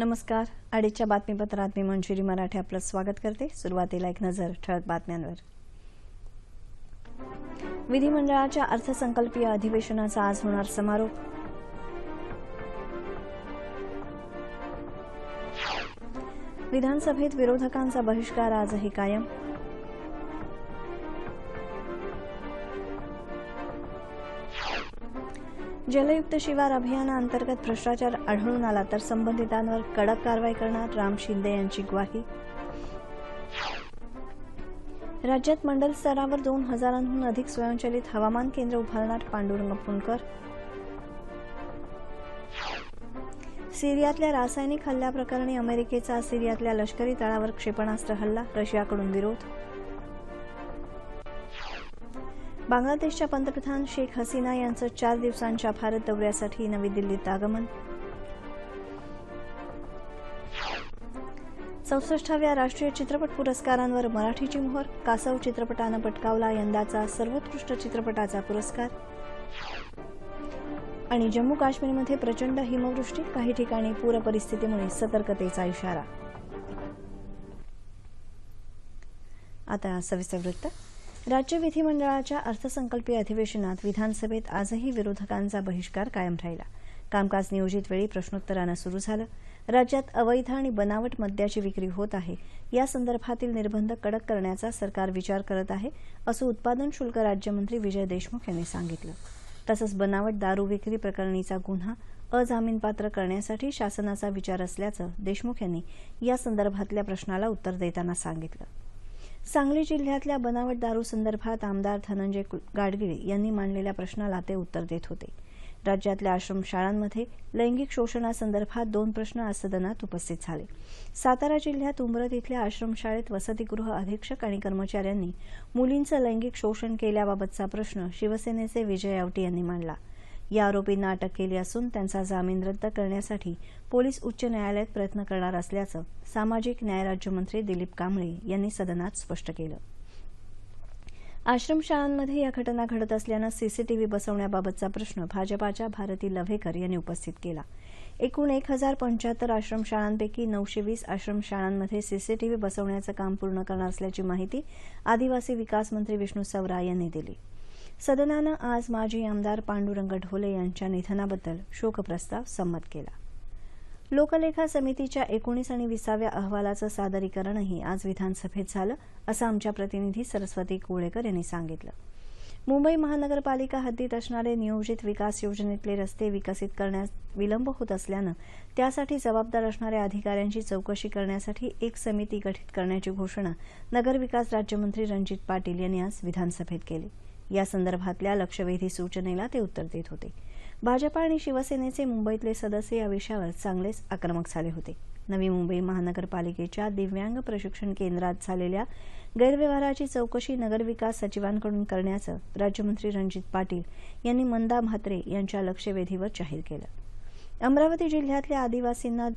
नमस्कार. अडीचच्या बातमीपत्रात मी मंजुरी मराठे आपलं स्वागत करते. सुरुवातीला एक नजर ठळक बातम्यांवर. विधिमंडळाच्या अर्थसंकल्पीय अधिवेशनाचा आज होणार समारोप. विधानसभेत विरोधकांचा बहिष्कार आजही कायम. जलयुक्त शिवार अभियानाअंतर्गत भ्रष्टाचार आढळून आला तर संबंधितांवर कडक कारवाई करणार राम शिंदे यांची ग्वाही. राज्यात मंडल स्तरावर दोन हजारांहून अधिक स्वयंचलित हवामान केंद्र उभारणार पांडुरंग फुंडकर सिरियातल्या रासायनिक हल्ल्याप्रकरणी अमेरिकेचा सिरियातल्या लष्करी तळावर क्षेपणास्त्र हल्ला रशियाकडून विरोध. बांगलादेशच्या पंतप्रधान शेख हसीना यांचं चार दिवसांच्या भारत दौऱ्यासाठी नवी दिल्लीत आगमन. चौसष्टाव्या राष्ट्रीय चित्रपट पुरस्कारांवर मराठीची मोहर कासव चित्रपटानं पटकावला यंदाचा सर्वोत्कृष्ट चित्रपटाचा पुरस्कार. आणि जम्मू काश्मीरमध्ये प्रचंड हिमवृष्टी काही ठिकाणी पूर परिस्थितीमुळे सतर्कतेचा इशारा. आता सविस्तर वृत्त. राज्य विधिमंडळाच्या अर्थसंकल्पीय अधिवेशनात विधानसभेत आजही विरोधकांचा बहिष्कार कायम राहिला. कामकाज नियोजित वेळी प्रश्नोत्तरानं सुरू झालं. राज्यात अवैध आणि बनावट मद्याची विक्री होत आहे. या संदर्भातील निर्बंध कडक करण्याचा सरकार विचार करत आहे असं उत्पादन शुल्क राज्यमंत्री विजय देशमुख यांनी सांगितलं. तसंच बनावट दारू विक्री प्रकरणीचा गुन्हा अजामीनपात्र करण्यासाठी शासनाचा विचार असल्याचं देशमुख यांनी या संदर्भातल्या प्रश्नाला उत्तर देताना सांगितलं. सांगली जिल्ह्यातल्या बनावट दारू संदर्भात आमदार धनंजय गाडगिळे यांनी मांडलेल्या प्रश्नाला ते उत्तर देत होते. राज्यातल्या आश्रमशाळांमध्ये लैंगिक शोषणासंदर्भात दोन प्रश्न आज सदनात उपस्थित झाले. सातारा जिल्ह्यात उंबरत इथल्या आश्रमशाळेत वसतिगृह अधीक्षक आणि कर्मचाऱ्यांनी मुलींचं लैंगिक शोषण केल्याबाबतचा प्रश्न शिवसेनेचे विजय आवटी यांनी मांडला. या आरोपींना अटक केली असून त्यांचा जामीन रद्द करण्यासाठी पोलीस उच्च न्यायालयात प्रयत्न करणार असल्याचं सामाजिक न्याय राज्यमंत्री दिलीप कांबळे यांनी सदनात स्पष्ट केलं. आश्रमशाळांमध्ये या घटना घडत असल्यानं सीसीटीव्ही बसवण्याबाबतचा प्रश्न भाजपाच्या भारती लव्हेकर यांनी उपस्थित केला. एकूण एक हजार पंच्याहत्तर आश्रमशाळांपैकी नऊशे वीस आश्रमशाळांमध्ये सीसीटीव्ही बसवण्याचं काम पूर्ण करणार असल्याची माहिती आदिवासी विकास मंत्री विष्णू सवरा यांनी दिली. सदनानं आज माजी आमदार पांडुरंग ढोले यांच्या निधनाबद्दल शोकप्रस्ताव संमत केला. लोकलेखा समितीच्या एकोणीस आणि विसाव्या अहवालाचं सादरीकरणही आज विधानसभेत झालं असं आमच्या प्रतिनिधी सरस्वती कोळेकर यांनी सांगितलं. मुंबई महानगरपालिका हद्दीत असणारे नियोजित विकास योजनेतले रस्ते विकसित करण्यास विलंब होत असल्यानं त्यासाठी जबाबदार असणाऱ्या अधिकाऱ्यांची चौकशी करण्यासाठी एक समिती गठीत करण्याची घोषणा नगरविकास राज्यमंत्री रणजित पाटील यांनी आज विधानसभेत केली. या संदर्भातल्या लक्षवेधी सूचनेला ते उत्तर देत होते. भाजपा आणि शिवसेनेचे मुंबईतले सदस्य या विषयावर चांगलेच आक्रमक झाले होते. नवी मुंबई महानगरपालिकेच्या दिव्यांग प्रशिक्षण केंद्रात झालेल्या गैरव्यवहाराची चौकशी नगरविकास सचिवांकडून करण्याचं राज्यमंत्री रणजित पाटील यांनी मंदा म्हात्रे यांच्या लक्षवेधीवर जाहीर केलं. अमरावती जिल्ह्यातल्या आदिवासींना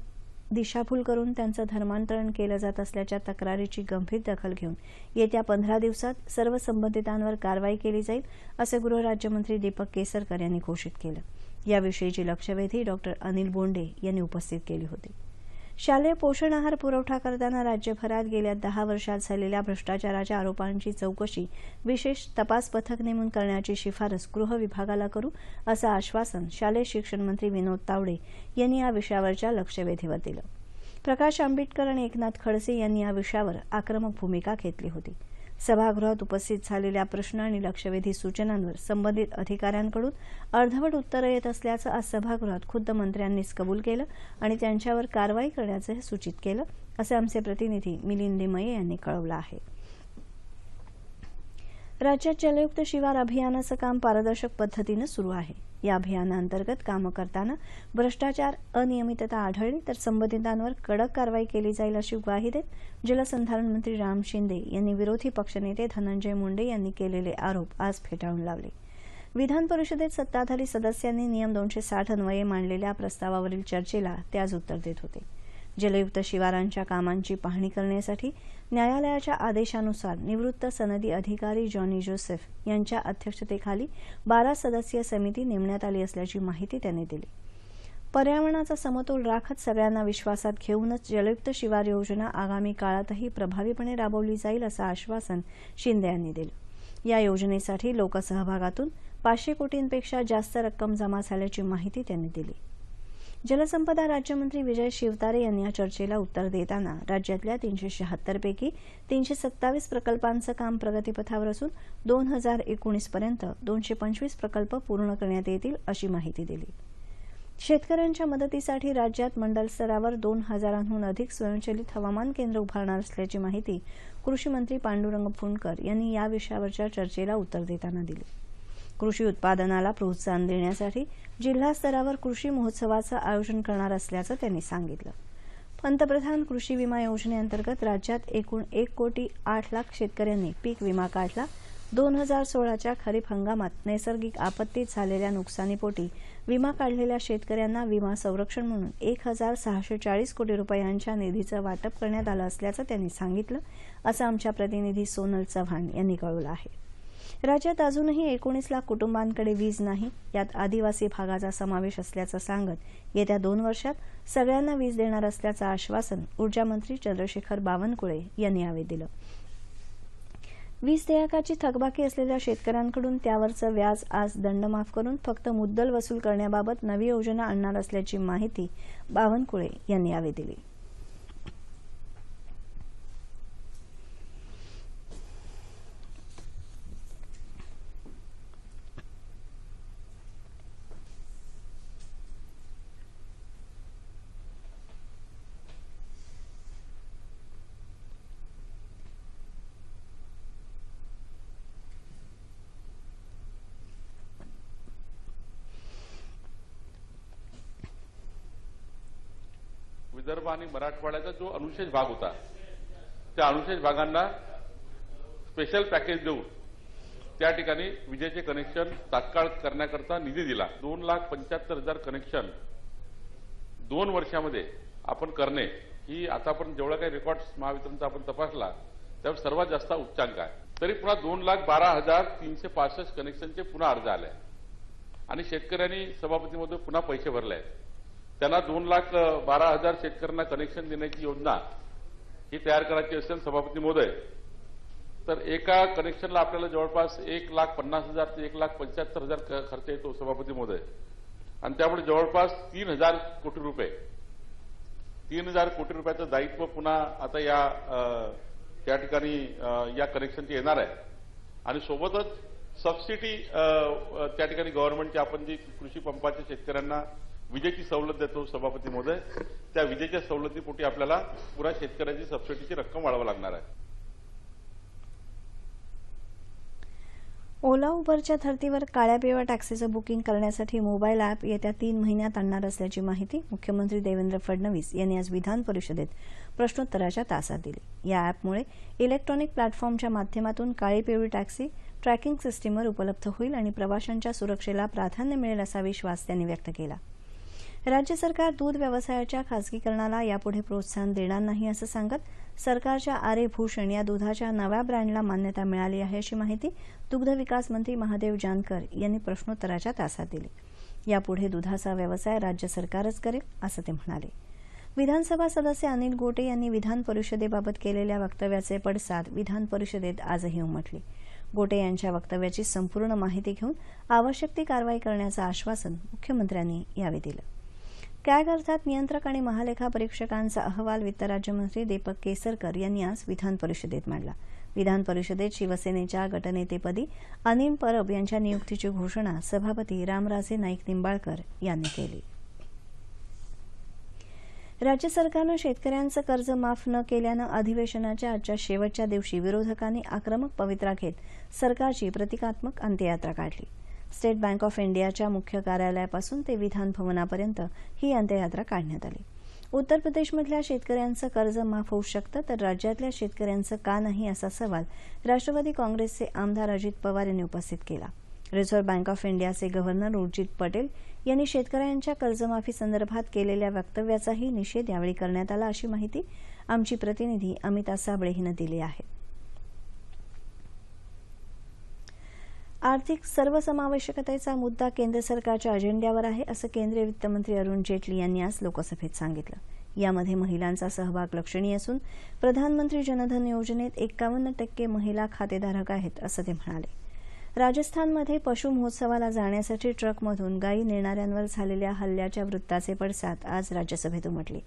दिशाभूल करून त्यांचं धर्मांतरण केलं जात असल्याच्या तक्रारीची गंभीर दखल घेऊन येत्या पंधरा दिवसात सर्व संबंधितांवर कारवाई केली जाईल असं गृहराज्यमंत्री दीपक केसरकर यांनी घोषित केलं. याविषयीची लक्षवेधी डॉक्टर अनिल बोंडे यांनी उपस्थित केली होती. शालेय पोषण आहार पुरवठा करताना राज्यभरात गेल्या दहा वर्षात झालेल्या भ्रष्टाचाराच्या आरोपांची चौकशी विशेष तपास पथक नेमून करण्याची शिफारस गृह विभागाला करू असं आश्वासन शालेय शिक्षण मंत्री विनोद तावडे यांनी या विषयावरच्या लक्षवेधीवर दिलं. प्रकाश आंबेडकर आणि एकनाथ खडसे यांनी या विषयावर आक्रमक भूमिका घेतली होती. सभागृहात उपस्थित झालेल्या प्रश्न आणि लक्षवेधी सूचनांवर संबंधित अधिकाऱ्यांकडून अर्धवट उत्तरं येत असल्याचं आज सभागृहात खुद्द मंत्र्यांनीच कबूल केलं आणि त्यांच्यावर कारवाई करण्याचं सूचित केलं असं आमचे प्रतिनिधी मिलिंद मये यांनी कळवलं आहे. राज्यात जलयुक्त शिवार अभियानाचं काम पारदर्शक पद्धतीनं सुरू आहे. या अभियानाअंतर्गत कामं करताना भ्रष्टाचार अनियमितता आढळली तर संबंधितांवर कडक कारवाई केली जाईल अशी ग्वाही देत जलसंधारण मंत्री राम शिंदे यांनी विरोधी पक्षनेते धनंजय मुंडे यांनी केलेले आरोप आज फेटाळून लावले. विधान परिषदेत सत्ताधारी सदस्यांनी नियम दोनशे साठ अन्वये मांडलेल्या प्रस्तावावरील चर्चेला ते आज उत्तर देत होते. जलयुक्त शिवारांच्या कामांची पाहणी करण्यासाठी न्यायालयाच्या आदेशानुसार निवृत्त सनदी अधिकारी जॉनी जोसेफ यांच्या अध्यक्षतेखाली बारा सदस्यीय समिती नेमण्यात आली असल्याची माहिती त्यांनी दिली. पर्यावरणाचा समतोल राखत सगळ्यांना विश्वासात घेऊनच जलयुक्त शिवार योजना आगामी काळातही प्रभावीपणे राबवली जाईल असं आश्वासन शिंदे यांनी दिलं. या योजनेसाठी लोकसहभागातून पाचशे कोटींपेक्षा जास्त रक्कम जमा झाल्याची माहिती त्यांनी दिली. जलसंपदा राज्यमंत्री विजय शिवतारे यांनी या चर्चेला उत्तर देताना राज्यातल्या तीनशे शहात्तर पैकी तीनशे सत्तावीस प्रकल्पांचं काम प्रगतीपथावर असून दोन हजार एकोणीसपर्यंत दोनशे पंचवीस प्रकल्प पूर्ण करण्यात येतील अशी माहिती दिली. शेतकऱ्यांच्या मदतीसाठी राज्यात मंडल स्तरावर दोन हजारांहून अधिक स्वयंचलित हवामान केंद्र उभारणार असल्याची माहिती कृषी मंत्री पांडुरंग फुंडकर यांनी या विषयावरच्या चर्चेला उत्तर देताना दिली. कृषी उत्पादनाला प्रोत्साहन देण्यासाठी जिल्हा स्तरावर कृषी महोत्सवाचं आयोजन करणार असल्याचं त्यांनी सांगितलं. पंतप्रधान कृषी विमा योजनेअंतर्गत राज्यात एकूण एक कोटी आठ लाख शेतकऱ्यांनी पीक विमा काढला. दोन हजार सोळाच्या खरीप हंगामात नैसर्गिक आपत्तीत झालेल्या नुकसानीपोटी विमा काढलेल्या शेतकऱ्यांना विमा संरक्षण म्हणून एक हजार सहाशे चाळीस कोटी रुपयांच्या निधीचं वाटप करण्यात आलं असल्याचं त्यांनी सांगितलं असं आमच्या प्रतिनिधी सोनल चव्हाण यांनी कळवलं आहे. राज्यात अजूनही एकोणीस लाख कुटुंबांकडे वीज नाही. यात आदिवासी भागाचा समावेश असल्याचं सांगत येत्या दोन वर्षात सगळ्यांना वीज देणार असल्याचं आश्वासन ऊर्जामंत्री चंद्रशेखर बावनकुळे यांनी यावेळी दिलं. वीज देयकाची थकबाकी असलेल्या शेतकऱ्यांकडून त्यावरचं व्याज आज दंड माफ करून फक्त मुद्दल वसूल करण्याबाबत नवी योजना आणणार असल्याची माहिती बावनकुळे यांनी यावेळी दिली विदर्भ आणि मराठवाड्याचा जो अनुशेष भाग होता त्या अनुशेष भागांना स्पेशल पॅकेज देऊन त्या ठिकाणी विजेचे कनेक्शन तात्काळ करण्याकरता निधी दिला. दोन लाख पंच्याहत्तर हजार कनेक्शन दोन वर्षामध्ये आपण करणे ही आतापर्यंत जेवढा काही रेकॉर्ड महावितरणचा आपण तपासला त्यावर सर्वात जास्त उच्चांक आहे. तरी पुन्हा दोन लाख बारा हजार तीनशे पासष्ट कनेक्शनचे पुन्हा अर्ज आले. आणि शेतकऱ्यांनी सभापतीमध्ये पुन्हा पैसे भरले आहेत. त्यांना दोन लाख बारा हजार शेतकऱ्यांना कनेक्शन देण्याची योजना ही तयार करायची असेल सभापती महोदय तर एका कनेक्शनला आपल्याला जवळपास एक लाख पन्नास हजार ते एक लाख पंच्याहत्तर हजार खर्च येतो सभापती महोदय. आणि त्यामुळे जवळपास तीन हजार कोटी रुपये. तीन हजार कोटी रुपयाचं दायित्व पुन्हा आता या त्या ठिकाणी या कनेक्शनची येणार आहे. आणि सोबतच सबसिडी त्या ठिकाणी गव्हर्नमेंटची आपण जी कृषी पंपाच्या शेतकऱ्यांना विजेची सवलत देतो सभापती महोदय. त्या विजेच्या सवलतीपोटी आपल्याला पुरा शेतकऱ्याची सबसिडीची रक्कम वाढवा लागणार आहे. ओला उबरच्या धर्तीवर काळ्या पिवळ्या टॅक्सीचं बुकिंग करण्यासाठी मोबाईल ॲप येत्या तीन महिन्यात आणणार असल्याची माहिती मुख्यमंत्री देवेंद्र फडणवीस यांनी आज विधान परिषदेत प्रश्नोत्तराच्या तासात दिली. या ॲपमुळे इलेक्ट्रॉनिक प्लॅटफॉर्मच्या माध्यमातून काळी पिवळी टॅक्सी ट्रॅकिंग सिस्टीमवर उपलब्ध होईल आणि प्रवाशांच्या सुरक्षेला प्राधान्य मिळेल असा विश्वास त्यांनी व्यक्त केला. राज्य सरकार दूध व्यवसायाच्या खासगीकरणाला यापुढे प्रोत्साहन देणार नाही असं सांगत सरकारच्या आरे भूषण या दुधाच्या नव्या ब्रँडला मान्यता मिळाली आहे अशी माहिती दुग्ध विकास मंत्री महादेव जानकर यांनी प्रश्नोत्तराच्या तासात दिली. यापुढे दुधाचा व्यवसाय राज्य सरकारच करेल असं ते म्हणाले. विधानसभा सदस्य अनिल गोटे यांनी विधान परिषदेबाबत केलेल्या वक्तव्याचे पडसाद विधान परिषदेत आजही उमटले. गोटे यांच्या वक्तव्याची संपूर्ण माहिती घेऊन आवश्यक ती कारवाई करण्याचं आश्वासन मुख्यमंत्र्यांनी यावेळी दिलं. कॅग अर्थात नियंत्रक आणि महालेखा परीक्षकांचा अहवाल वित्त राज्यमंत्री दीपक केसरकर यांनी आज विधान परिषदेत मांडला. विधान परिषदेत शिवसेनेच्या गटनेतेपदी अनिल परब यांच्या नियुक्तीची घोषणा सभापती रामराजे नाईक निंबाळकर यांनी केली. राज्य सरकारनं शेतकऱ्यांचं कर्ज माफ न केल्यानं अधिवेशनाच्या आजच्या शेवटच्या दिवशी विरोधकांनी आक्रमक पवित्रा घेत सरकारची प्रतिकात्मक अंत्ययात्रा काढली. स्टेट बँक ऑफ इंडियाच्या मुख्य कार्यालयापासून ते विधान भवनापर्यंत ही अंत्ययात्रा काढण्यात आली. उत्तर प्रदेशमधल्या शेतकऱ्यांचं कर्ज माफ होऊ शकतं तर राज्यातल्या शेतकऱ्यांचं का नाही असा सवाल राष्ट्रवादी काँग्रेसचे आमदार अजित पवार यांनी उपस्थित केला. रिझर्व्ह बँक ऑफ इंडियाचे गव्हर्नर उर्जित पटेल यांनी शेतकऱ्यांच्या कर्जमाफी संदर्भात केलेल्या वक्तव्याचाही निषेध यावेळी करण्यात आला अशी माहिती आमची प्रतिनिधी अमिता साबळे हिनं दिली आहे. आर्थिक सर्वसमावेशकतेचा मुद्दा केंद्र सरकारच्या अजेंड्यावर आहे असं केंद्रीय वित्तमंत्री अरुण जेटली यांनी आज लोकसभेत सांगितलं. यामध्ये महिलांचा सहभाग लक्षणीय असून प्रधानमंत्री जनधन योजनेत एकावन्न टक्के महिला खातेधारक आहेत असं ते म्हणाले. राजस्थानमध्ये पशु महोत्सवाला जाण्यासाठी ट्रकमधून गायी नेणाऱ्यांवर झालेल्या हल्ल्याच्या वृत्ताचे पडसाद आज राज्यसभेत उमटले.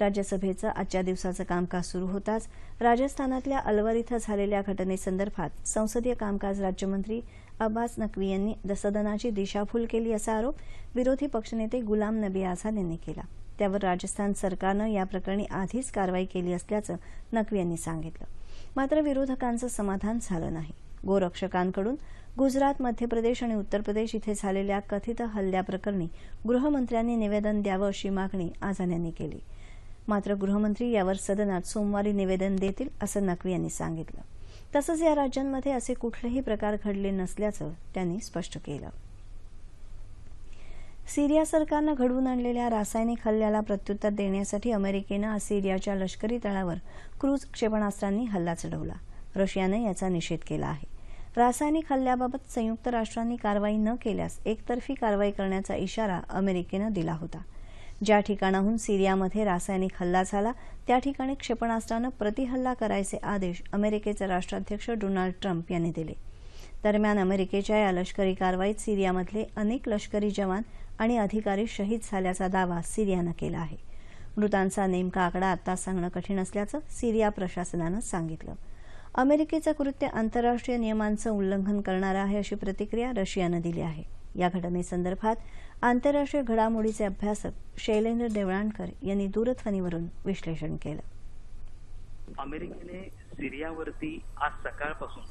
राज्यसभेचं आजच्या दिवसाचं कामकाज सुरू होताच राजस्थानातल्या अलवर इथं झालेल्या घटनेसंदर्भात संसदीय कामकाज राज्यमंत्री अब्बास नक्वी यांनी सदनाची दिशाभूल केली असा आरोप विरोधी पक्षनेते गुलाम नबी आझाद यांनी केला. त्यावर राजस्थान सरकारनं या प्रकरणी आधीच कारवाई केली असल्याचं नक्वी यांनी सांगितलं. मात्र विरोधकांचं समाधान झालं नाही. गोरक्षकांकडून गुजरात मध्य प्रदेश आणि उत्तर प्रदेश इथे झालेल्या कथित हल्ल्याप्रकरणी गृहमंत्र्यांनी निवेदन द्यावं अशी मागणी आझाद यांनी केली. मात्र गृहमंत्री यावर सदनात सोमवारी निवेदन देतील असं नक्वी यांनी सांगितलं. तसंच या राज्यांमध्ये असे कुठलेही प्रकार घडले नसल्याचं त्यांनी स्पष्ट केलं. सिरिया सरकारनं घडवून आणलेल्या रासायनिक हल्ल्याला प्रत्युत्तर देण्यासाठी अमेरिकेनं आज सिरियाच्या लष्करी तळावर क्रूज क्षेपणास्त्रांनी हल्ला चढवला. रशियानं याचा निषेध केला आहे. रासायनिक हल्ल्याबाबत संयुक्त राष्ट्रांनी कारवाई न केल्यास एकतर्फी कारवाई करण्याचा इशारा अमेरिकेनं दिला होता. ज्या ठिकाणाहून सिरियामध्ये रासायनिक हल्ला झाला त्या ठिकाणी क्षेपणास्त्रानं प्रतिहल्ला करायचे आदेश अमेरिकेचे राष्ट्राध्यक्ष डोनाल्ड ट्रम्प यांनी दिले. दरम्यान अमेरिकेच्या या लष्करी कारवाईत सिरियामधले अनेक लष्करी जवान आणि अधिकारी शहीद झाल्याचा दावा सिरियानं केला आहे. मृतांचा नेमका आकडा आता सांगणं कठीण असल्याचं सिरिया प्रशासनानं सांगितलं. अमेरिकेचं कृत्य आंतरराष्ट्रीय नियमांचं उल्लंघन करणारं आहे अशी प्रतिक्रिया रशियानं दिली आहे. या घटनेसंदर्भात आंतरराष्ट्रीय घडामोडीचे अभ्यासक शैलेंद्र देवळाणकर यांनी दूरध्वनीवरून विश्लेषण केलं. अमेरिकेने सिरियावरती आज सकाळपासून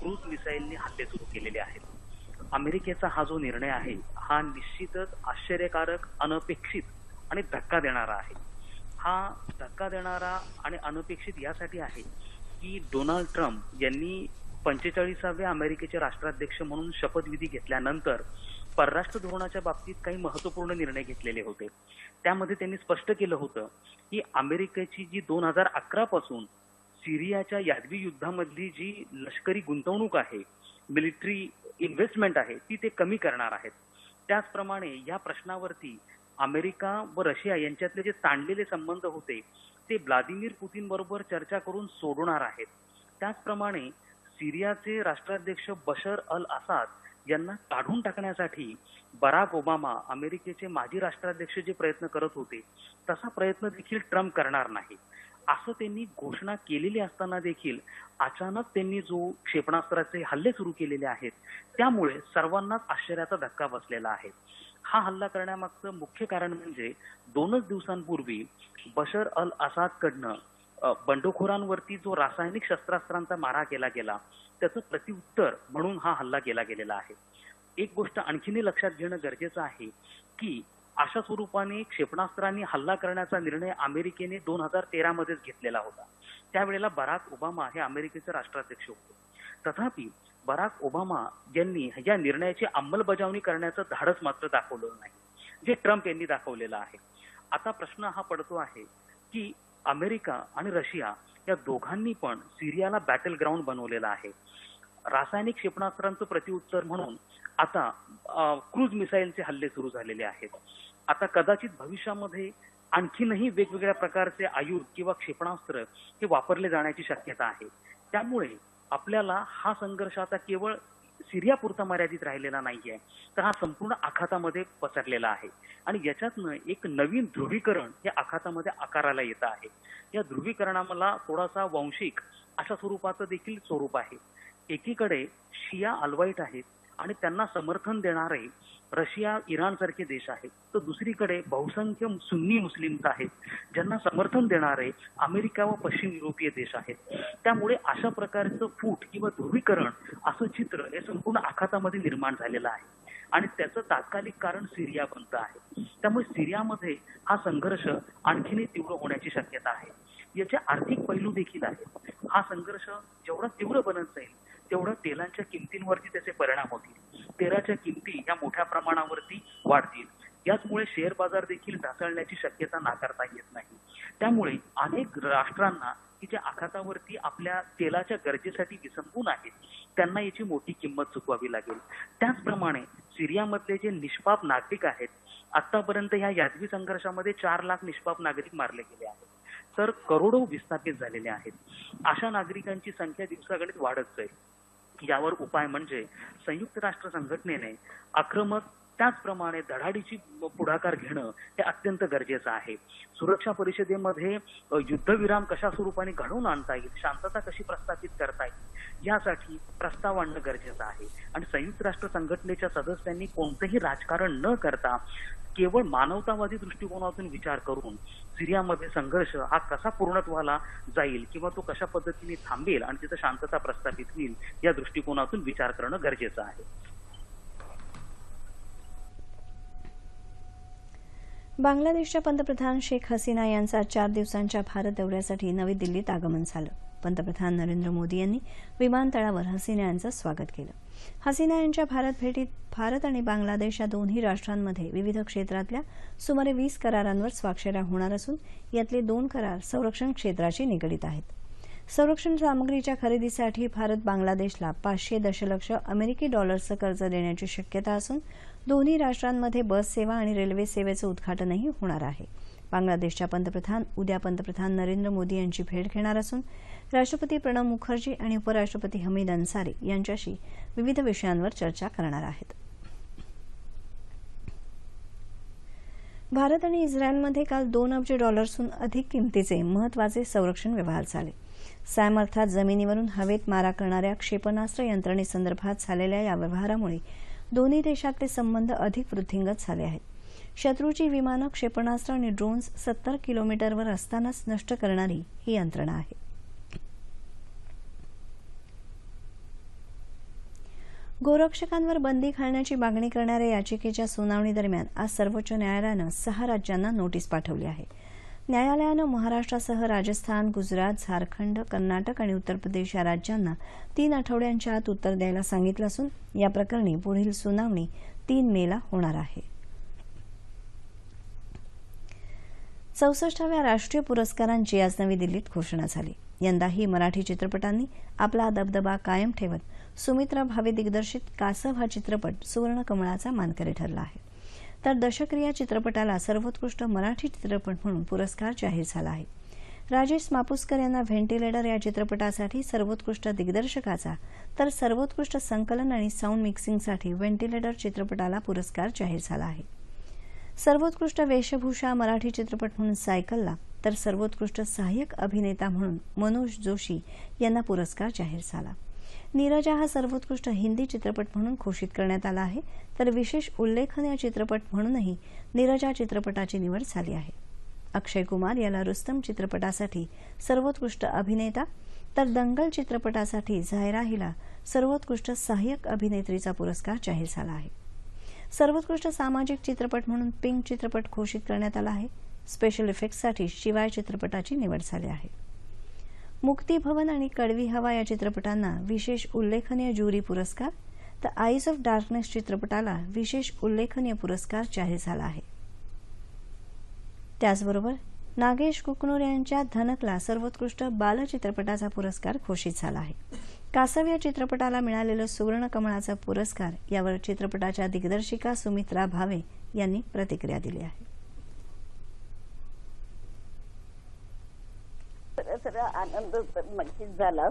क्रूज मिसाईलने हल्ले सुरू केलेले आहेत. अमेरिकेचा हा जो निर्णय आहे हा निश्चितच आश्चर्यकारक अनपेक्षित आणि धक्का देणारा आहे. हा धक्का देणारा आणि अनपेक्षित यासाठी आहे की डोनाल्ड ट्रम्प यांनी पंचेचाळीसाव्या अमेरिकेचे राष्ट्राध्यक्ष म्हणून शपथविधी घेतल्यानंतर परराष्ट्र धोरणाच्या बाबतीत काही महत्त्वपूर्ण निर्णय घेतलेले होते. त्यामध्ये त्यांनी स्पष्ट केलं होतं की अमेरिकेची जी दोन हजार अकरा पासून सिरियाच्या यादवी युद्धामधली जी लष्करी गुंतवणूक आहे मिलिटरी इन्व्हेस्टमेंट आहे ती ते कमी करणार आहेत. त्याचप्रमाणे या प्रश्नावरती अमेरिका व रशिया यांच्यातले जे ताणलेले संबंध होते ते व्लादिमीर पुतीन बरोबर चर्चा करून सोडवणार आहेत. त्याचप्रमाणे सिरियाचे राष्ट्राध्यक्ष बशर अल असाद यांना काढून टाकण्यासाठी बराक ओबामा अमेरिकेचे माजी राष्ट्राध्यक्ष जे प्रयत्न करत होते तसा प्रयत्न देखील ट्रम्प करणार नाही. असं त्यांनी घोषणा केलेली असताना देखील अचानक त्यांनी जो क्षेपणास्त्राचे हल्ले सुरू केलेले आहेत त्यामुळे सर्वांनाच आश्चर्याचा धक्का बसलेला आहे. हा हल्ला करण्यामागचं मुख्य कारण म्हणजे दोनच दिवसांपूर्वी बशर अल असादकडनं बंडखोरांवरती जो रासायनिक शस्त्रास्त्रांचा मारा केला गेला त्याचं प्रतिउत्तर म्हणून हा हल्ला केला गेलेला आहे. एक गोष्ट आणखीनही लक्षात घेणं गरजेचं आहे की अशा स्वरूपाने क्षेपणास्त्रांनी हल्ला करण्याचा निर्णय अमेरिकेने दोन हजार तेरा मध्येच घेतलेला होता. त्यावेळेला बराक ओबामा हे अमेरिकेचे राष्ट्राध्यक्ष होते. तथापि बराक ओबामा यांनी या निर्णयाची अंमलबजावणी करण्याचं धाडस मात्र दाखवलं नाही जे ट्रम्प यांनी दाखवलेलं आहे. आता प्रश्न हा पडतो आहे की अमेरिका आणि रशिया या दोघांनी पण सिरियाला बॅटल ग्राउंड बनवलेला आहे. रासायनिक क्षेपणास्त्रांचं प्रतिउत्तर म्हणून आता क्रूज मिसाईलचे हल्ले सुरू झालेले आहेत. आता कदाचित भविष्यामध्ये आणखीनही वेगवेगळ्या प्रकारचे आयुध किंवा क्षेपणास्त्र हे वापरले जाण्याची शक्यता आहे. त्यामुळे आपल्याला हा संघर्ष आता केवळ सिरियापुरता मर्यादित राहिलेला नाहीये. तर हा संपूर्ण आखातामध्ये पसरलेला आहे. आणि याच्यातनं एक नवीन ध्रुवीकरण हे आखातामध्ये आकाराला येत आहे. या ध्रुवीकरणाला थोडासा वांशिक अशा स्वरूपाचं देखील स्वरूप आहे. एकीकडे शिया अल्वाईट आहेत आणि त्यांना समर्थन देणारे रशिया इराण सारखे देश आहेत. तर दुसरीकडे बहुसंख्य सुन्नी मुस्लिम्स आहेत ज्यांना समर्थन देणारे अमेरिका व पश्चिम युरोपीय देश आहेत. त्यामुळे अशा प्रकारचं फूट किंवा ध्रुवीकरण असं चित्र हे संपूर्ण आखातामध्ये निर्माण झालेलं आहे. आणि त्याचं तात्कालिक कारण सिरिया बनतं आहे. त्यामुळे सिरियामध्ये हा संघर्ष आणखीनही तीव्र होण्याची शक्यता आहे. याचे आर्थिक पैलू देखील आहेत. हा संघर्ष जेवढा तीव्र बनत जाईल तेवढं तेलांच्या किमतींवरती त्याचे परिणाम होतील. तेलाच्या किमती या मोठ्या प्रमाणावरती वाढतील. याचमुळे शेअर बाजार देखील ढासळण्याची शक्यता नाकारता येत नाही. त्यामुळे अनेक राष्ट्रांना की ज्या आखातावरती आपल्या तेलाच्या गरजेसाठी विसंबून आहेत त्यांना याची मोठी किंमत चुकवावी लागेल. त्याचप्रमाणे सिरियामधले जे निष्पाप नागरिक आहेत आतापर्यंत या यादवी संघर्षामध्ये चार लाख निष्पाप नागरिक मारले गेले आहेत. तर करोडो विस्थापित झालेले आहेत. अशा नागरिकांची संख्या दिवसागणिक वाढत जाईल. यावर उपाय म्हणजे संयुक्त राष्ट्र संघटनेने आक्रमक त्याचप्रमाणे धडाडीची पुढाकार घेणं हे अत्यंत गरजेचं आहे. सुरक्षा परिषदेमध्ये युद्धविराम कशा स्वरूपाने घडवून आणता येईल शांतता कशी प्रस्थापित करता येईल यासाठी प्रस्ताव आणणं गरजेचं आहे. आणि संयुक्त राष्ट्र संघटनेच्या सदस्यांनी कोणतंही राजकारण न करता केवळ मानवतावादी दृष्टिकोनातून विचार करून सिरियामध्ये संघर्ष हा कसा पूर्णत्वाला जाईल किंवा तो कशा पद्धतीने थांबेल आणि तिथं शांतता प्रस्थापित होईल या दृष्टिकोनातून विचार करणं गरजेचं आहे. बांगलादेशच्या पंतप्रधान शेख हसीना यांचा चार दिवसांच्या भारत दौऱ्यासाठी नवी दिल्लीत आगमन झालं. पंतप्रधान नरेंद्र मोदी यांनी विमानतळावर हसीना यांचं स्वागत केलं. हसीना यांच्या भारत भेटीत भारत आणि बांगलादेश या दोन्ही राष्ट्रांमध्ये विविध क्षेत्रातल्या सुमारे वीस करारांवर स्वाक्षऱ्या होणार असून यातले दोन करार संरक्षण क्षेत्राशी निगडीत आहेत. संरक्षण सामग्रीच्या खरेदीसाठी भारत बांगलादेशला पाचशे दशलक्ष अमेरिकी डॉलर्सचं कर्ज देण्याची शक्यता असून दोन्ही राष्ट्रांमध्ये बस सेवा आणि रेल्वे सेवेचं उद्घाटनही होणार आहे. बांगलादेशच्या पंतप्रधान उद्या पंतप्रधान नरेंद्र मोदी यांची भेट घेणार असून राष्ट्रपती प्रणव मुखर्जी आणि उपराष्ट्रपती हमीद अन्सारी यांच्याशी विविध विषयांवर चर्चा करणार आहेत. भारत आणि इस्रायलमध्ये काल दोन अब्ज डॉलर्सहून अधिक किमतीचे महत्त्वाचे संरक्षण व्यवहार झाले. सॅम अर्थात जमिनीवरून हवेत मारा करणाऱ्या क्षेपणास्त्र यंत्रणेसंदर्भात झालेल्या या व्यवहारामुळे दोन्ही देशातले संबंध अधिक वृद्धिंगत झाले आहेत. शत्रूची विमानं क्षेपणास्त्र आणि ड्रोन्स सत्तर किलोमीटरवर असतानाच नष्ट करणारी ही यंत्रणा आहे. गोरक्षकांवर बंदी घालण्याची मागणी करणाऱ्या याचिकेच्या सुनावणी दरम्यान आज सर्वोच्च न्यायालयानं सहा राज्यांना नोटीस पाठवली आहे. न्यायालयानं महाराष्ट्रासह राजस्थान गुजरात झारखंड कर्नाटक आणि उत्तर प्रदेश या राज्यांना तीन आठवड्यांच्या आत उत्तर द्यायला सांगितलं असून या प्रकरणी पुढील सुनावणी तीन मेला होणार आहे. चौसष्टाव्या राष्ट्रीय पुरस्कारांची आज नवी दिल्लीत घोषणा झाली. यंदाही मराठी चित्रपटांनी आपला दबदबा कायम ठेवत सुमित्रा भावे दिग्दर्शित कासव हा चित्रपट सुवर्णकमळाचा मानकरी ठरला आहे. तर दशक्रिया या चित्रपटाला सर्वोत्कृष्ट मराठी चित्रपट म्हणून पुरस्कार जाहीर झाला आहे. राजेश मापुसकर यांना व्हेंटिलेटर या चित्रपटासाठी सर्वोत्कृष्ट दिग्दर्शकाचा तर सर्वोत्कृष्ट संकलन आणि साऊंड मिक्सिंगसाठी व्हेंटिलेटर चित्रपटाला पुरस्कार जाहीर झाला आहे. सर्वोत्कृष्ट वेशभूषा मराठी चित्रपट म्हणून सायकलला तर सर्वोत्कृष्ट सहाय्यक अभिनेता म्हणून मनोज जोशी यांना पुरस्कार जाहीर झाला. नीरजा हा सर्वोत्कृष्ट हिंदी चित्रपट म्हणून घोषित करण्यात आला आहे. तर विशेष उल्लेखनीय चित्रपट म्हणूनही नीरजा चित्रपटाची निवड झाली आहे. अक्षय कुमार याला रुस्तम चित्रपटासाठी सर्वोत्कृष्ट अभिनेता तर दंगल चित्रपटासाठी झायरा हिला सर्वोत्कृष्ट सहाय्यक अभिनेत्रीचा पुरस्कार जाहीर झाला आहे. सर्वोत्कृष्ट सामाजिक चित्रपट म्हणून पिंक चित्रपट घोषित करण्यात आला आहे. स्पेशल इफेक्ट्ससाठी शिवाय चित्रपटाची निवड झाली आहे. मुक्ती भवन आणि कडवी हवा या चित्रपटांना विशेष उल्लेखनीय ज्युरी पुरस्कार तर आईज ऑफ डार्कनेस चित्रपटाला विशेष उल्लेखनीय पुरस्कार जाहीर झाला आहे. त्याचबरोबर नागेश कुकनूर यांच्या धनकला सर्वोत्कृष्ट बालचित्रपटाचा पुरस्कार घोषित झाला आहे. कासव या चित्रपटाला मिळालेलं सुवर्ण कमळाचा पुरस्कार यावर चित्रपटाच्या दिग्दर्शिका सुमित्रा भावे यांनी प्रतिक्रिया दिली आहे. माझा आनंद नक्कीच झाला.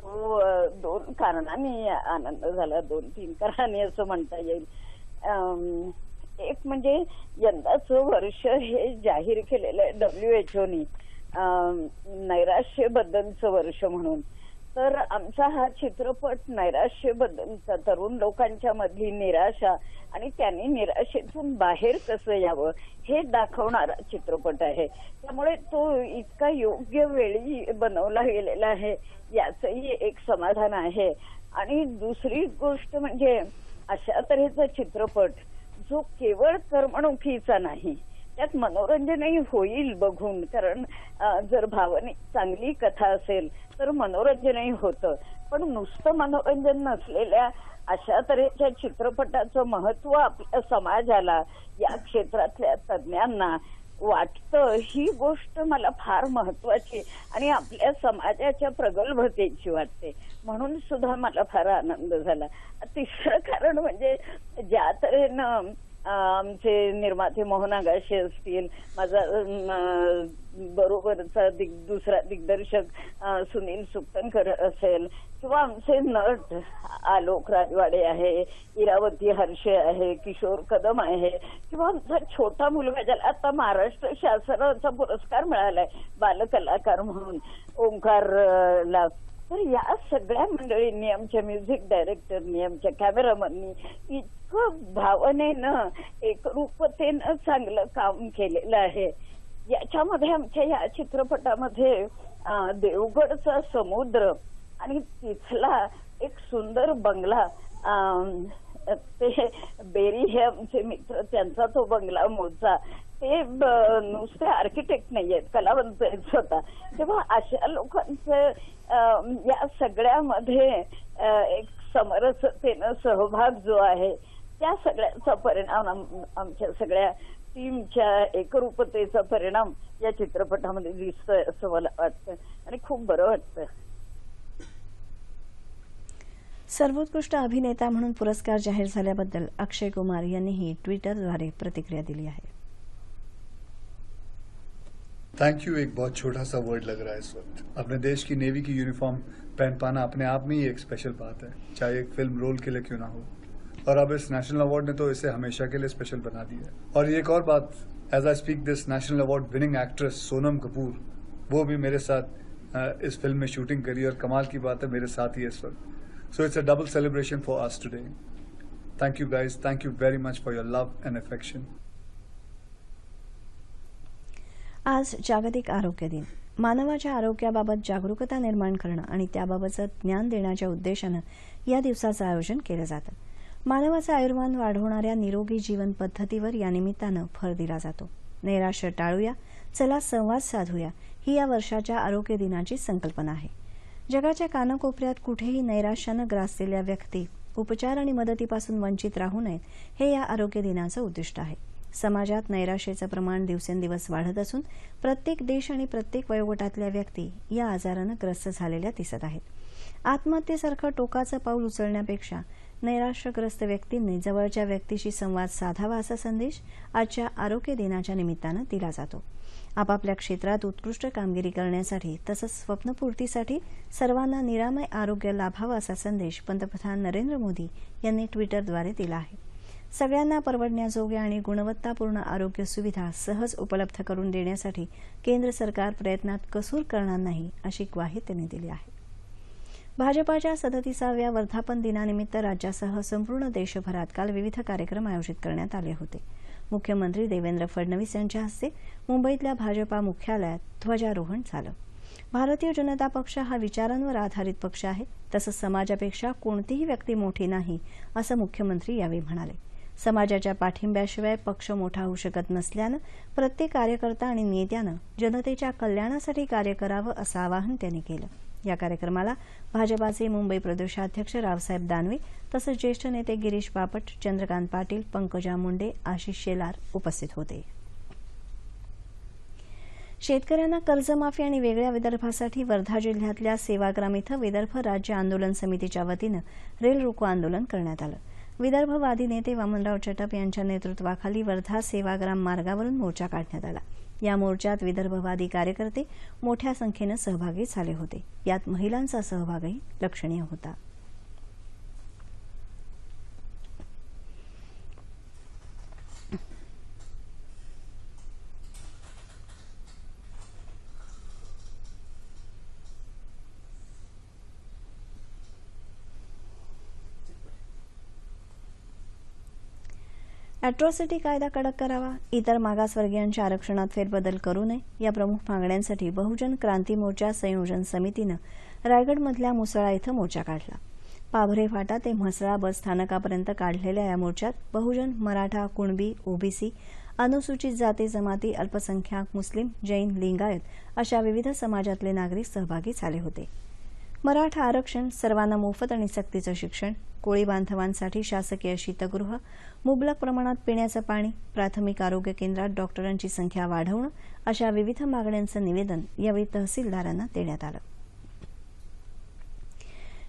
तो दोन कारणांनी आनंद झाला. दोन तीन कारणाने असं म्हणता येईल. एक म्हणजे यंदाचं वर्ष हे जाहीर केलेलं आहे डब्ल्यू एच ओनी नैराश्यबद्दलचं वर्ष म्हणून. तर आमचा हा चित्रपट नैराश्य तरुण लोकांच्या मधली निराशा आणि त्यांनी निराशेतून बाहेर कसं यावं हे दाखवणारा चित्रपट आहे. त्यामुळे तो इतका योग्य वेळी बनवला गेलेला आहे याचंही एक समाधान आहे. आणि दुसरी गोष्ट म्हणजे अशा तऱ्हेचा चित्रपट जो केवळ करमणुकीचा नाही त्यात मनोरंजनही होईल बघून. कारण जर भावनिक चांगली कथा असेल तर मनोरंजनही होतं. पण नुसतं मनोरंजन नसलेल्या अशा तऱ्हेच्या चित्रपटाचं महत्त्व आपल्या समाजाला या क्षेत्रातल्या तज्ज्ञांना वाटतं ही गोष्ट मला फार महत्वाची आणि आपल्या समाजाच्या प्रगल्भतेची वाटते. म्हणून सुद्धा मला फार आनंद झाला. तिसरं कारण म्हणजे ज्या तऱ्हेनं आमचे निर्माते मोहन आगाशे असतील माझा बरोबरचा दिग दुसरा दिग्दर्शक सुनील सुक्तनकर असेल किंवा आमचे नट आलोक राजवाडे आहे इरावती हर्षे आहे किशोर कदम आहे किंवा आमचा छोटा मुलगा ज्याला आता महाराष्ट्र शासनाचा पुरस्कार मिळालाय बालकलाकार म्हणून ओंकारला तर या सगळ्या मंडळींनी आमच्या म्युझिक डायरेक्टरनी आमच्या कॅमेरामननी इतकं भावनेनं एकरूपतेनं चांगलं काम केलेलं आहे याच्यामध्ये आमच्या या चित्रपटामध्ये देवगडचा समुद्र आणि तिथला एक सुंदर बंगला अं, ते बेरी हे आमचे मित्र त्यांचा तो बंगला मोजा ते नुसते आर्किटेक्ट नाहीयेत कलावंत आहेत स्वतः. तेव्हा अशा लोकांचं या सगळ्यामध्ये एक समरसतेनं सहभाग जो आहे त्या सगळ्याचा परिणाम आमच्या सगळ्या टीमच्या एकरूपतेचा परिणाम या चित्रपटामध्ये दिसतोय असं मला वाटतं. आणि खूप बरं वाटतं. सर्वोत्कृष्ट अभिनेता म्हणून पुरस्कार जाहीर झाल्याबद्दल अक्षय कुमार यांनीही ट्विटरद्वारे प्रतिक्रिया दिली आहे. थैंक यू एक बहुत छोटा सा वर्ड लग रहा है इस वक्त। अपने देश की नेवी की यूनिफॉर्म पहन पाना अपने आप में ही एक स्पेशल बात है। चाहे एक फ़िल्म रोल के लिए क्यों ना हो। और अब इस नेशनल अवार्ड ने तो इसे हमेशा के लिए स्पेशल बना दिया है। और एक और बात as I speak this national award winning actress Sonam Kapoor वो भी मेरे साथ इस फ़िल्म में शूटिंग करी और कमाल की बात है, मेरे साथ ही इस वक्त। So it's a double celebration for us today thank you guys thank you very much for your love and affection आज जागतिक आरोग्य दिन. मानवाच्या आरोग्याबाबत जागरूकता निर्माण करणं आणि त्याबाबतचं ज्ञान देण्याच्या उद्देशानं या दिवसाचं आयोजन केलं जातं. मानवाचं आयुर्मान वाढवणाऱ्या निरोगी जीवन पद्धतीवर या निमित्तानं भर दिला जातो. नैराश्य टाळूया चला संवाद साधूया ही या वर्षाच्या आरोग्य दिनाची संकल्पना आहे. जगाच्या कानाकोपऱ्यात कुठेही नैराश्यानं ग्रासलेल्या व्यक्ती उपचार आणि मदतीपासून वंचित राहू नयेत हे या आरोग्य दिनाचं उद्दिष्ट आहे. समाजात नैराश्याचं प्रमाण दिवसेंदिवस वाढत असून प्रत्येक देश आणि प्रत्येक वयोगटातल्या व्यक्ती या आजारानं ग्रस्त झालेल्या दिसत आहेत. आत्महत्येसारखं टोकाचं पाऊल उचलण्यापेक्षा नैराश्यग्रस्त व्यक्तींनी जवळच्या व्यक्तीशी संवाद साधावा असा संदेश आजच्या आरोग्य दिनाच्या निमित्तानं दिला जातो. आपापल्या क्षेत्रात उत्कृष्ट कामगिरी करण्यासाठी तसंच स्वप्नपूर्तीसाठी सर्वांना निरामय आरोग्य लाभावं असा संदेश पंतप्रधान नरेंद्र मोदी यांनी ट्विटरद्वारे दिला आहे. सगळ्यांना परवडण्याजोग्या आणि गुणवत्तापूर्ण आरोग्य सुविधा सहज उपलब्ध करून देण्यासाठी केंद्र सरकार प्रयत्नात कसूर करणार नाही अशी ग्वाही त्यांनी दिली आहे. भाजपाच्या सदतीसाव्या वर्धापन दिनानिमित्त राज्यासह संपूर्ण देशभरात काल विविध कार्यक्रम आयोजित करण्यात आले होते. मुख्यमंत्री देवेंद्र फडणवीस यांच्या हस्ते मुंबईतल्या भाजपा मुख्यालयात ध्वजारोहण झालं. भारतीय जनता पक्ष हा विचारांवर आधारित पक्ष आहे तसंच समाजापेक्षा कोणतीही व्यक्ती मोठी नाही असं मुख्यमंत्री यावेळी म्हणाले. समाजाच्या पाठिंब्याशिवाय पक्ष मोठा होऊ शकत नसल्यानं प्रत्येक कार्यकर्ता आणि नेत्यानं जनतेच्या कल्याणासाठी कार्य करावं असं आवाहन त्यांनी केलं. या कार्यक्रमाला भाजपाचे मुंबई प्रदेशाध्यक्ष रावसाहेब दानवे तसंच ज्येष्ठ नेते गिरीश बापट चंद्रकांत पाटील पंकजा मुंडे आशिष शेलार उपस्थित होते. शेतकऱ्यांना कर्जमाफी आणि वेगळ्या विदर्भासाठी वर्धा जिल्ह्यातल्या सेवाग्राम इथं विदर्भ राज्य आंदोलन समितीच्या वतीनं रेल रोको आंदोलन करण्यात आलं. विदर्भवादी नेते वामनराव चटप यांच्या नेतृत्वाखाली वर्धा सेवाग्राम मार्गावरून मोर्चा काढण्यात आला. या मोर्चात विदर्भवादी कार्यकर्ते मोठ्या संख्येनं सहभागी झाले होते. यात महिलांचा सहभागही लक्षणीय होता. अॅट्रॉसिटी कायदा कडक करावा इतर मागासवर्गीयांच्या आरक्षणात फेरबदल करू नये या प्रमुख मागण्यांसाठी बहुजन क्रांती मोर्चा संयोजन समितीनं रायगडमधल्या मुसळा इथं मोर्चा काढला. पाभरे फाटा ते म्हसळा बस स्थानकापर्यंत काढलेल्या या मोर्चात बहुजन मराठा कुणबी ओबीसी अनुसूचित जाती जमाती अल्पसंख्याक मुस्लिम जैन लिंगायत अशा विविध समाजातले नागरिक सहभागी झाले होते. मराठा आरक्षण सर्वांना मोफत आणि सक्तीचं शिक्षण कोळी बांधवांसाठी शासकीय शीतगृह मुबलक प्रमाणात पिण्याचं पाणी प्राथमिक आरोग्य केंद्रात डॉक्टरांची संख्या वाढवणं अशा विविध मागण्यांचं निवेदन यावेळी तहसीलदारांना देण्यात आलं.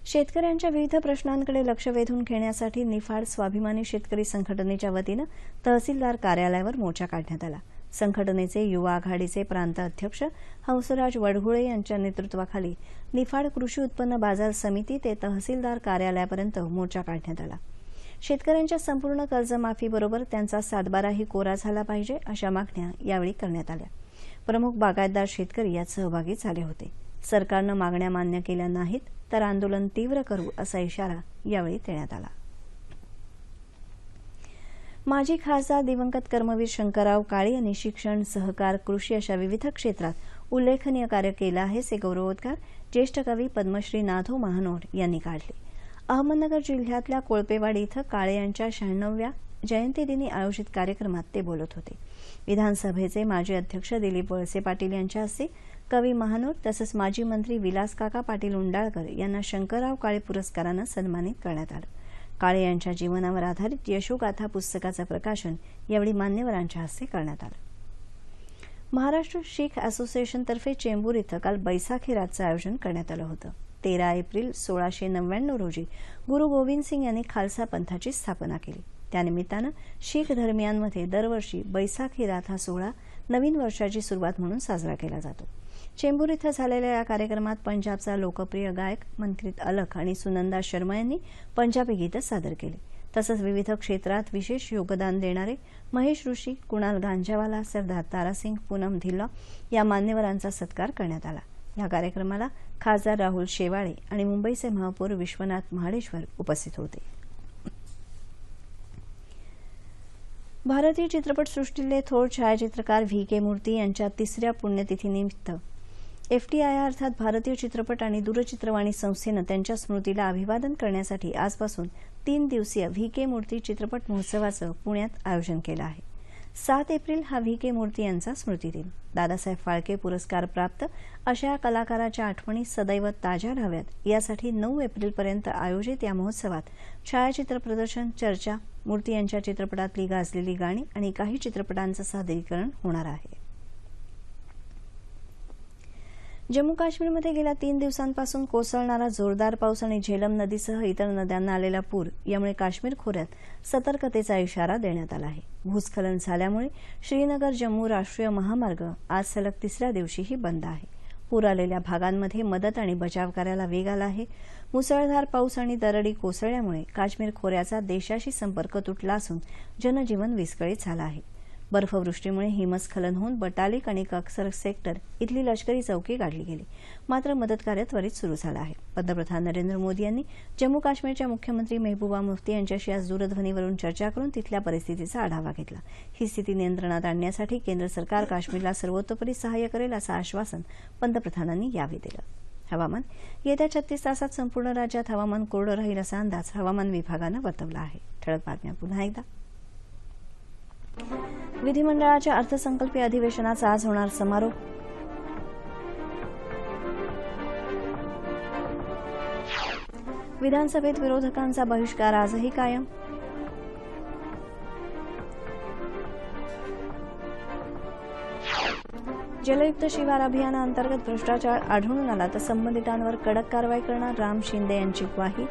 शेतकऱ्यांच्या विविध प्रश्नांकडे लक्ष वेधून घेण्यासाठी निफाड स्वाभिमानी शेतकरी संघटनेच्या वतीनं तहसीलदार कार्यालयावर मोर्चा काढण्यात आला. संघटनेचे युवा आघाडीचे प्रांत अध्यक्ष हंसराज वडघुळे यांच्या नेतृत्वाखाली निफाड कृषी उत्पन्न बाजार समिती ते तहसीलदार कार्यालयापर्यंत मोर्चा काढण्यात आला. शेतकऱ्यांच्या संपूर्ण कर्जमाफीबरोबर त्यांचा सातबाराही कोरा झाला पाहिजे अशा मागण्या यावेळी करण्यात आल्या. प्रमुख बागायतदार शेतकरी यात सहभागी झाले होते. सरकारनं मागण्या मान्य केल्या नाहीत तर आंदोलन तीव्र करू असा इशारा यावेळी देण्यात आला. माजी खासदार दिवंगत कर्मवीर शंकरराव काळे यांनी शिक्षण सहकार कृषी अशा विविध क्षेत्रात उल्लेखनीय कार्य केलं आहे असे गौरवोद्गार ज्येष्ठ कवी पद्मश्री नाधो महानोर यांनी काढले. अहमदनगर जिल्ह्यातल्या कोळपेवाडी इथं काळे यांच्या शहाण्णव्या जयंतीदिनी आयोजित कार्यक्रमात ते बोलत होते. विधानसभेचे माजी अध्यक्ष दिलीप वळसे पाटील यांच्या हस्ते कवी महानोर तसंच माजी मंत्री विलासकाका पाटील उंडाळकर यांना शंकरराव काळे पुरस्कारानं सन्मानित करण्यात आलं. काळे यांच्या जीवनावर आधारित यशोगाथा पुस्तकाचं प्रकाशन यावेळी मान्यवरांच्या हस्ते करण्यात आलं. महाराष्ट्र शीख असोसिएशनतर्फे चेंबूर इथं काल बैसाखी रातचं आयोजन करण्यात आलं होतं. तेरा एप्रिल सोळाशे नव्याण्णव रोजी गुरु गोविंद सिंग यांनी खालसा पंथाची स्थापना केली. त्यानिमित्तानं शीख धर्मियांमध्ये दरवर्षी बैसाखी रात हा सोहळा नवीन वर्षाची सुरुवात म्हणून साजरा केला जातो. चेंबूर इथं झालेल्या या कार्यक्रमात पंजाबचा लोकप्रिय गायक मंत्रित अलख आणि सुनंदा शर्मा यांनी पंजाबी गीतं सादर केली. तसंच विविध क्षेत्रात विशेष योगदान देणारे महेश ऋषी कुणाल गांजावाला सरदार तारासिंग पूनम धिल्ला या मान्यवरांचा सत्कार करण्यात आला. या कार्यक्रमाला खासदार राहुल शेवाळे आणि मुंबईचे महापौर विश्वनाथ महाडेश्वर उपस्थित होते. भारतीय चित्रपटसृष्टीतले थोर छायाचित्रकार व्ही के मूर्ती यांच्या तिसऱ्या पुण्यतिथीनिमित्त एफटीआय अर्थात भारतीय चित्रपट आणि दूरचित्रवाणी संस्थेनं त्यांच्या स्मृतीला अभिवादन करण्यासाठी आजपासून तीन दिवसीय व्ही के मूर्ती चित्रपट महोत्सवाचं पुण्यात आयोजन केलं आहे. सात एप्रिल हा व्ही के मूर्ती यांचा स्मृतिदिन दादासाहेब फाळके पुरस्कार प्राप्त अशा या कलाकाराच्या आठवणी सदैव ताज्या राहाव्यात. यासाठी नऊ एप्रिलपर्यंत आयोजित या महोत्सवात छायाचित्र प्रदर्शन चर्चा मूर्ती यांच्या चित्रपटातली गाजलेली गाणी आणि काही चित्रपटांचं सादरीकरण होणार आहे. जम्मू काश्मीरमध्ये गेल्या तीन दिवसांपासून कोसळणारा जोरदार पाऊस आणि झेलम नदीसह इतर नद्यांना आलेला पूर यामुळे काश्मीर खोऱ्यात सतर्कतेचा इशारा देण्यात आला आहे. भूस्खलन झाल्यामुळे श्रीनगर जम्मू राष्ट्रीय महामार्ग आज सलग तिसऱ्या दिवशीही बंद आहे. पूर आलेल्या भागांमध्ये मदत आणि बचाव कार्याला वेग आला आहे. मुसळधार पाऊस आणि दरडी कोसळल्यामुळे काश्मीर खोऱ्याचा देशाशी संपर्क तुटला असून जनजीवन विस्कळीत झालं आहे. बर्फवृष्टीमुळे हिमस्खलन होऊन बटालिक आणि कक्सर सेक्टर इथली लष्करी चौकी गाडली गेली. मात्र मदतकार्य त्वरित सुरू झालं आहे. पंतप्रधान नरेंद्र मोदी यांनी जम्मू काश्मीरच्या मुख्यमंत्री मेहबूबा मुफ्ती यांच्याशी आज दूरध्वनीवरून चर्चा करून तिथल्या परिस्थितीचा आढावा घेतला. ही स्थिती नियंत्रणात आणण्यासाठी केंद्र सरकार काश्मीरला सर्वतोपरी सहाय्य करेल असं आश्वासन पंतप्रधानांनी यावेळी दिलं. हवामान येत्या छत्तीस तासात संपूर्ण राज्यात हवामान कोरडं राहील असा अंदाज हवामान विभागानं वर्तवला आहे. ठळक बातम्या पुन्हा एकदा. विधिमंडळाच्या अर्थसंकल्पीय अधिवेशनाचा आज होणार समारोप. विधानसभेत विरोधकांचा बहिष्कार आजही कायम. जलयुक्त शिवार अभियानाअंतर्गत भ्रष्टाचार आढळून आला तर संबंधितांवर कडक कारवाई करणार राम शिंदे यांची ग्वाही.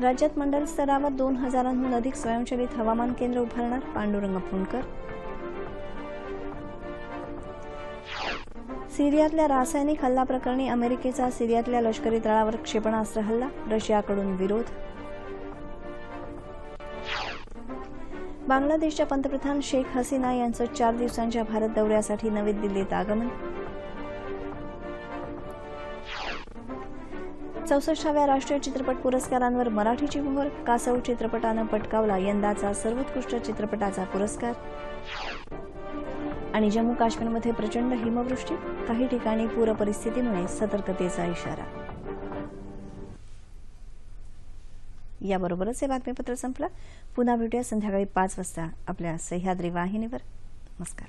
राज्यात मंडल स्तरावर दोन हजारांहून अधिक स्वयंचलित हवामान केंद्र उभारणार पांडुरंग फुंडकर. सिरियातल्या रासायनिक हल्ला प्रकरणी अमेरिकेचा सिरियातल्या लष्करी तळावर क्षेपणास्त्र हल्ला रशियाकडून विरोध. बांगलादेशच्या पंतप्रधान शेख हसीना यांचं चार दिवसांच्या भारत दौऱ्यासाठी नवी दिल्लीत आगमन. चौसष्टाव्या राष्ट्रीय चित्रपट पुरस्कारांवर मराठीची मोहर कासव चित्रपटानं पटकावला यंदाचा सर्वोत्कृष्ट चित्रपटाचा पुरस्कार. आणि जम्मू काश्मीरमध्ये प्रचंड हिमवृष्टी काही ठिकाणी पूर परिस्थितीमुळे सतर्कतेचा इशारा. याबरोबरच हे बातमीपत्र संपलं. पुन्हा भेटूया संध्याकाळी पाच वाजता आपल्या सह्याद्री वाहिनीवर. नमस्कार.